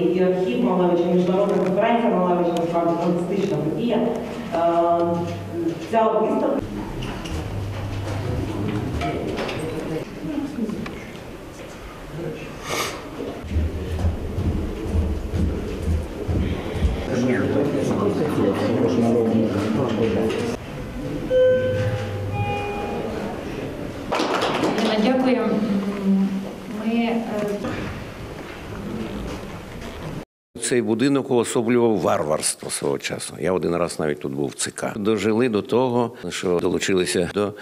І архів Малевича, міжнародна конференція Малевича, насправді фантастична подія. Е, ця виставка. Міжнародна. Дякую. Ми е, Цей будинок уособлював варварство свого часу. Я один раз навіть тут був в ЦК. Дожили до того, що долучилися до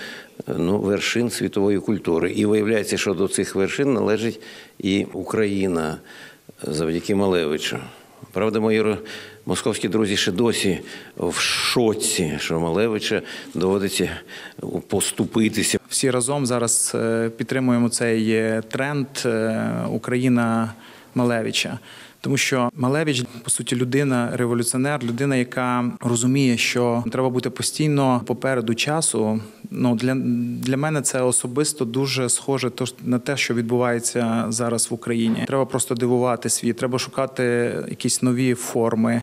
ну, вершин світової культури. І виявляється, що до цих вершин належить і Україна завдяки Малевичу. Правда, мої московські друзі ще досі в шоці, що Малевича доводиться поступитися. Всі разом зараз е, підтримуємо цей е, тренд е, Україна Малевича. Тому що Малевич, по суті, людина, революціонер, людина, яка розуміє, що треба бути постійно попереду часу. Ну для, для мене це особисто дуже схоже на те, що відбувається зараз в Україні. Треба просто дивувати світ, треба шукати якісь нові форми.